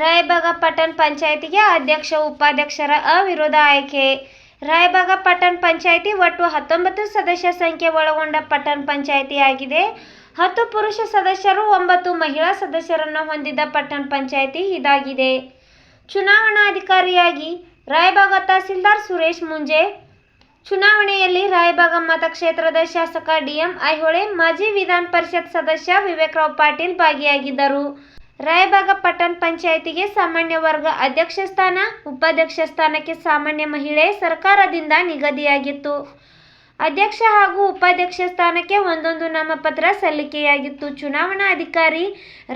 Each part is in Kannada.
ರಾಯಬಾಗ ಪಟ್ಟಣ ಪಂಚಾಯಿತಿಗೆ ಅಧ್ಯಕ್ಷ, ಉಪಾಧ್ಯಕ್ಷರ ಅವಿರೋಧ ಆಯ್ಕೆ. ರಾಯಬಾಗ ಪಟ್ಟಣ ಪಂಚಾಯಿತಿ ಒಟ್ಟು ಹತ್ತೊಂಬತ್ತು ಸದಸ್ಯ ಸಂಖ್ಯೆ ಒಳಗೊಂಡ ಪಟ್ಟಣ ಪಂಚಾಯಿತಿ ಆಗಿದೆ ಹತ್ತು ಪುರುಷ ಸದಸ್ಯರು, ಒಂಬತ್ತು ಮಹಿಳಾ ಸದಸ್ಯರನ್ನು ಹೊಂದಿದ ಪಟ್ಟಣ ಪಂಚಾಯಿತಿ ಇದಾಗಿದೆ. ಚುನಾವಣಾಧಿಕಾರಿಯಾಗಿ ರಾಯಬಾಗ ತಹಸೀಲ್ದಾರ್ ಸುರೇಶ್ ಮುಂಜೆ. ಚುನಾವಣೆಯಲ್ಲಿ ರಾಯಬಾಗ ಮತಕ್ಷೇತ್ರದ ಶಾಸಕ ಡಿಎಂ ಐಹೊಳೆ, ಮಾಜಿ ವಿಧಾನ ಪರಿಷತ್ ಸದಸ್ಯ ವಿವೇಕರಾವ್ ಪಾಟೀಲ್ ಭಾಗಿಯಾಗಿದ್ದರು. ರಾಯಬಾಗ ಪಟ್ಟಣ ಪಂಚಾಯಿತಿಗೆ ಸಾಮಾನ್ಯ ವರ್ಗ ಅಧ್ಯಕ್ಷ ಸ್ಥಾನ, ಉಪಾಧ್ಯಕ್ಷ ಸ್ಥಾನಕ್ಕೆ ಸಾಮಾನ್ಯ ಮಹಿಳೆ ಸರ್ಕಾರದಿಂದ ನಿಗದಿಯಾಗಿತ್ತು. ಅಧ್ಯಕ್ಷ ಹಾಗೂ ಉಪಾಧ್ಯಕ್ಷ ಸ್ಥಾನಕ್ಕೆ ಒಂದೊಂದು ನಾಮಪತ್ರ ಸಲ್ಲಿಕೆಯಾಗಿತ್ತು. ಚುನಾವಣಾ ಅಧಿಕಾರಿ,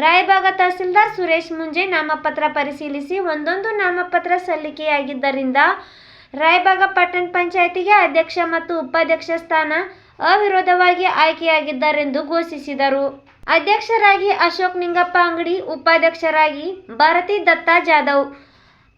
ರಾಯಬಾಗ ತಹಸೀಲ್ದಾರ್ ಸುರೇಶ್ ಮುಂಜೆ ನಾಮಪತ್ರ ಪರಿಶೀಲಿಸಿ ಒಂದೊಂದು ನಾಮಪತ್ರ ಸಲ್ಲಿಕೆಯಾಗಿದ್ದರಿಂದ ರಾಯಬಾಗ ಪಟ್ಟಣ ಪಂಚಾಯಿತಿಗೆ ಅಧ್ಯಕ್ಷ ಮತ್ತು ಉಪಾಧ್ಯಕ್ಷ ಸ್ಥಾನ ಅವಿರೋಧವಾಗಿ ಆಯ್ಕೆಯಾಗಿದ್ದಾರೆಂದು ಘೋಷಿಸಿದರು. ಅಧ್ಯಕ್ಷರಾಗಿ ಅಶೋಕ್ ನಿಂಗಪ್ಪ ಅಂಗಡಿ, ಉಪಾಧ್ಯಕ್ಷರಾಗಿ ಭಾರತಿ ದತ್ತಾ ಜಾಧವ್.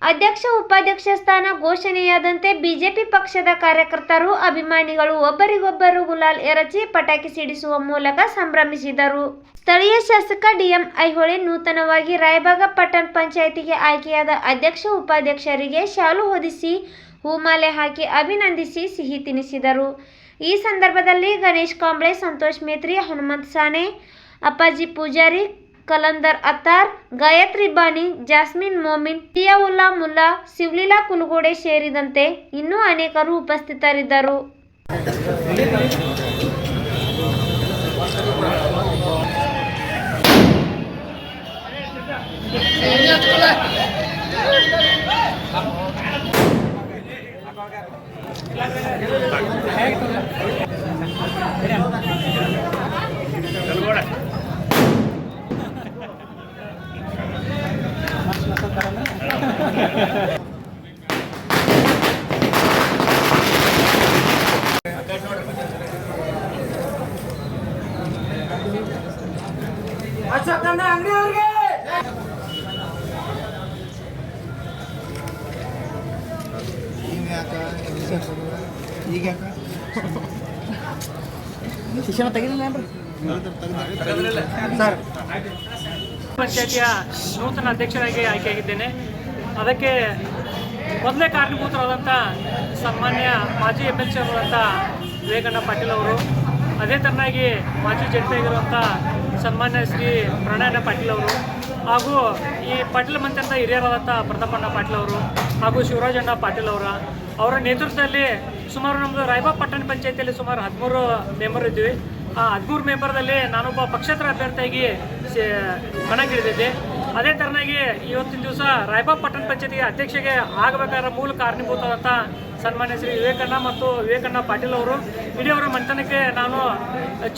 ಅಧ್ಯಕ್ಷ, ಉಪಾಧ್ಯಕ್ಷ ಸ್ಥಾನ ಘೋಷಣೆಯಾದಂತೆ ಬಿಜೆಪಿ ಪಕ್ಷದ ಕಾರ್ಯಕರ್ತರು, ಅಭಿಮಾನಿಗಳು ಒಬ್ಬರಿಗೊಬ್ಬರು ಗುಲಾಲ್ ಎರಚಿ ಪಟಾಕಿ ಸಿಡಿಸುವ ಮೂಲಕ ಸಂಭ್ರಮಿಸಿದರು. ಸ್ಥಳೀಯ ಶಾಸಕ ಡಿಎಂ ಐಹೊಳೆ ನೂತನವಾಗಿ ರಾಯಬಾಗ ಪಟ್ಟಣ ಪಂಚಾಯಿತಿಗೆ ಆಯ್ಕೆಯಾದ ಅಧ್ಯಕ್ಷ, ಉಪಾಧ್ಯಕ್ಷರಿಗೆ ಶಾಲು ಹೊದಿಸಿ ಹೂಮಾಲೆ ಹಾಕಿ ಅಭಿನಂದಿಸಿ ಸಿಹಿ ತಿನ್ನಿಸಿದರು ಈ ಸಂದರ್ಭದಲ್ಲಿ ಗಣೇಶ್ ಕಾಂಬ್ಳೆ, ಸಂತೋಷ್ ಮೇತ್ರಿ, ಹನುಮಂತ್ ಸಾನೆ ಅಪ್ಪಾಜಿ ಪೂಜಾರಿ, ಕಲಂದರ್ ಅತ್ತಾರ್, ಗಾಯತ್ರಿ ಬಾಣಿ, ಜಾಸ್ಮಿನ್ ಮೋಮಿನ್ ಟಿಯಾವುಲ್ಲಾ ಮುಲ್ಲಾ, ಶಿವಲೀಲಾ ಕುಲಗೋಡೆ ಸೇರಿದಂತೆ ಇನ್ನೂ ಅನೇಕರು ಉಪಸ್ಥಿತರಿದ್ದರು. ಅಶೋಕಣ್ಣ ಅಂಗಡಿ ಅವ್ರಿಗೆ. ಈಗ ಯಾಕ? ಶಿಕ್ಷಣ ತೆಗಿಲಿಲ್ಲ ಸರ್. ಪಂಚಾಯತಿಯ ನೂತನ ಅಧ್ಯಕ್ಷರಾಗಿ ಆಯ್ಕೆಯಾಗಿದ್ದೇನೆ. ಅದಕ್ಕೆ ಮೊದಲೇ ಕಾರಣಭೂತರಾದಂಥ ಸನ್ಮಾನ್ಯ ಮಾಜಿ ಎಂ ಎಲ್ ಸಿ ಅವರಾದಂಥ ವಿವೇಕಣ್ಣ ಪಾಟೀಲ್ ಅವರು ಅದೇ ಥರನಾಗಿ ಮಾಜಿ ಜಡ್ಪಿ ಆಗಿರುವಂಥ ಸನ್ಮಾನ್ಯ ಶ್ರೀ ಪ್ರಣಯನ ಪಾಟೀಲ್ ಅವರು ಹಾಗೂ ಈ ಪಾಟೀಲ್ ಮಂತ್ರದ ಹಿರಿಯರಾದಂಥ ಪ್ರತಾಪಣ್ಣ ಪಾಟೀಲ್ ಅವರು ಹಾಗೂ ಶಿವರಾಜಣ್ಣ ಪಾಟೀಲ್ ಅವರ ಅವರ ನೇತೃತ್ವದಲ್ಲಿ ಸುಮಾರು ನಮ್ಮದು ರಾಯಬಾಗ್ ಪಟ್ಟಣ ಪಂಚಾಯತಿಯಲ್ಲಿ ಸುಮಾರು ಹದಿಮೂರು ಮೆಂಬರ್ ಇದ್ದೀವಿ. ಆ ಹದಿಮೂರು ಮೆಂಬರ್ದಲ್ಲಿ ನಾನೊಬ್ಬ ಪಕ್ಷೇತರ ಅಭ್ಯರ್ಥಿಯಾಗಿ ಕಣಕ್ಕಿಳಿದಿದ್ದೆ ಅದೇ ಥರನಾಗಿ ಇವತ್ತಿನ ದಿವಸ ರಾಯಬಾಗ್ ಪಟ್ಟಣ ಪಂಚಾಯತಿಗೆ ಅಧ್ಯಕ್ಷಗೆ ಆಗಬೇಕಾದ ಮೂಲ ಕಾರಣೀಭೂತವಾದಂಥ ಸನ್ಮಾನ್ಯ ಶ್ರೀ ವಿವೇಕಣ್ಣ ಮತ್ತು ವಿವೇಕಣ್ಣ ಪಾಟೀಲ್ ಅವರು. ಇಡೀ ಅವರ ಮಂಥನಕ್ಕೆ ನಾನು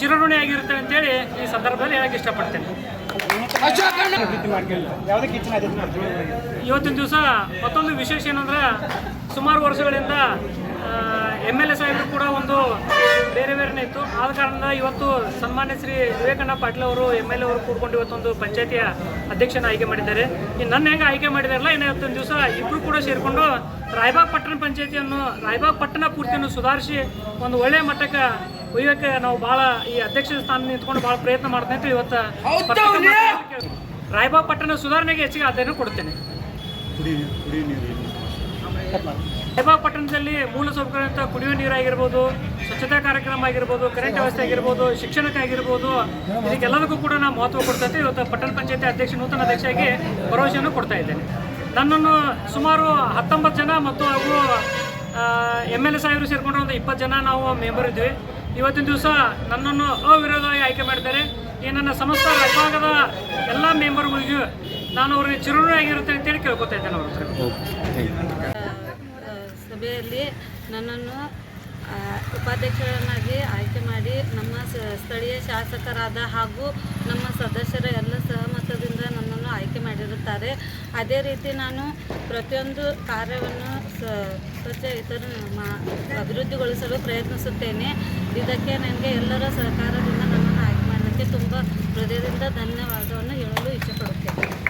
ಚಿರಋಣಿಯಾಗಿರುತ್ತೇನೆ ಅಂತೇಳಿ ಈ ಸಂದರ್ಭದಲ್ಲಿ ಹೇಳಕ್ಕೆ ಇಷ್ಟಪಡ್ತೇನೆ. ಇವತ್ತಿನ ದಿವಸ ಮತ್ತೊಂದು ವಿಶೇಷ ಏನಂದ್ರೆ ಸುಮಾರು ವರ್ಷಗಳಿಂದ ಎಂ ಎಲ್ ಎ ಸಾಹೇಬರು ಕೂಡ ಒಂದು ಬೇರೆ ಬೇರೆನೇ ಇತ್ತು. ಆದ ಕಾರಣದಿಂದ ಇವತ್ತು ಸನ್ಮಾನ್ಯ ಶ್ರೀ ವಿವೇಕಣ್ಣ ಪಾಟೀಲ್ ಅವರು ಎಂ ಎಲ್ ಎ ಅವರು ಕೂಡ್ಕೊಂಡು ಇವತ್ತೊಂದು ಪಂಚಾಯತಿಯ ಅಧ್ಯಕ್ಷನ ಆಯ್ಕೆ ಮಾಡಿದ್ದಾರೆ. ಇನ್ನು ನನ್ನ ಹೆಂಗೆ ಆಯ್ಕೆ ಮಾಡಿದಾರಲ್ಲ ಇನ್ನು ಇವತ್ತೊಂದು ದಿವಸ ಇಬ್ಬರು ಕೂಡ ಸೇರಿಕೊಂಡು ರಾಯಬಾಗ್ ಪಟ್ಟಣ ಪಂಚಾಯತಿಯನ್ನು ರಾಯಬಾಗ್ ಪಟ್ಟಣ ಪೂರ್ತಿಯನ್ನು ಸುಧಾರಿಸಿ ಒಂದು ಒಳ್ಳೆಯ ಮಟ್ಟಕ್ಕೆ ಒಯ್ಯೋಕ್ಕೆ ನಾವು ಭಾಳ ಈ ಅಧ್ಯಕ್ಷ ಸ್ಥಾನ ನಿಂತ್ಕೊಂಡು ಭಾಳ ಪ್ರಯತ್ನ ಮಾಡ್ತೇನೆ ಅಂತ ಇವತ್ತು ರಾಯಬಾಗ್ ಪಟ್ಟಣ ಸುಧಾರಣೆಗೆ ಹೆಚ್ಚಿಗೆ ಆದ್ಯತೆ ಕೊಡ್ತೇನೆ ಕುಡಿ ಕುಡಿ ನೀರು ರಾಯಬಾಗ್ ಪಟ್ಟಣದಲ್ಲಿ ಮೂಲ ಸೌಕರ್ಯ ಕುಡಿಯುವ ನೀರಾಗಿರ್ಬೋದು ಸ್ವಚ್ಛತಾ ಕಾರ್ಯಕ್ರಮ ಆಗಿರ್ಬೋದು, ಕರೆಂಟ್ ವ್ಯವಸ್ಥೆ ಆಗಿರ್ಬೋದು ಶಿಕ್ಷಣಕ್ಕಾಗಿರ್ಬೋದು ಇದಕ್ಕೆಲ್ಲದಕ್ಕೂ ಕೂಡ ನಾನು ಮಹತ್ವ ಕೊಡ್ತೈತೆ ಇವತ್ತು ಪಟ್ಟಣ ಪಂಚಾಯತಿ ಅಧ್ಯಕ್ಷ, ನೂತನ ಅಧ್ಯಕ್ಷರಾಗಿ ಭರವಸೆಯನ್ನು ಕೊಡ್ತಾ ಇದ್ದೇನೆ. ನನ್ನನ್ನು ಸುಮಾರು ಹತ್ತೊಂಬತ್ತು ಜನ ಮತ್ತು ಹಾಗೂ ಎಂ ಎಲ್ ಎ ಸಾಹೇಬರು ಸೇರಿಕೊಂಡು ಒಂದು ಇಪ್ಪತ್ತು ಜನ ನಾವು ಮೆಂಬರ್ ಇದ್ವಿ ಇವತ್ತಿನ ದಿವಸ ನನ್ನನ್ನು ಅವಿರೋಧವಾಗಿ ಆಯ್ಕೆ ಮಾಡಿದ್ದಾರೆ. ಈ ನನ್ನ ಸಮಸ್ತ ವಿಭಾಗದ ಎಲ್ಲ ಮೆಂಬರ್ಗಳಿಗೂ ನಾನು ಅವ್ರಿಗೆ ಚಿರುಣಿಯಾಗಿರುತ್ತೆ ಅಂತೇಳಿ ಕೇಳ್ಕೊತಾ ಇದ್ದೇನೆ ಅವ್ರ ಹತ್ರ. ಸಭೆಯಲ್ಲಿ ನನ್ನನ್ನು ಉಪಾಧ್ಯಕ್ಷರನ್ನಾಗಿ ಆಯ್ಕೆ ಮಾಡಿ ನಮ್ಮ ಸ್ಥಳೀಯ ಶಾಸಕರಾದ ಹಾಗೂ ನಮ್ಮ ಸದಸ್ಯರ ಎಲ್ಲ ಸಹಮತದಿಂದ ನನ್ನನ್ನು ಆಯ್ಕೆ ಮಾಡಿರುತ್ತಾರೆ. ಅದೇ ರೀತಿ ನಾನು ಪ್ರತಿಯೊಂದು ಕಾರ್ಯವನ್ನು ಸ್ವಚ್ಛ ಇತರ ಅಭಿವೃದ್ಧಿಗೊಳಿಸಲು ಪ್ರಯತ್ನಿಸುತ್ತೇನೆ. ಇದಕ್ಕೆ ನನಗೆ ಎಲ್ಲರ ಸಹಕಾರದಿಂದ ನನ್ನನ್ನು ಆಯ್ಕೆ ಮಾಡಲಿಕ್ಕೆ ತುಂಬ ಹೃದಯದಿಂದ ಧನ್ಯವಾದವನ್ನು ಹೇಳುತ್ತೇನೆ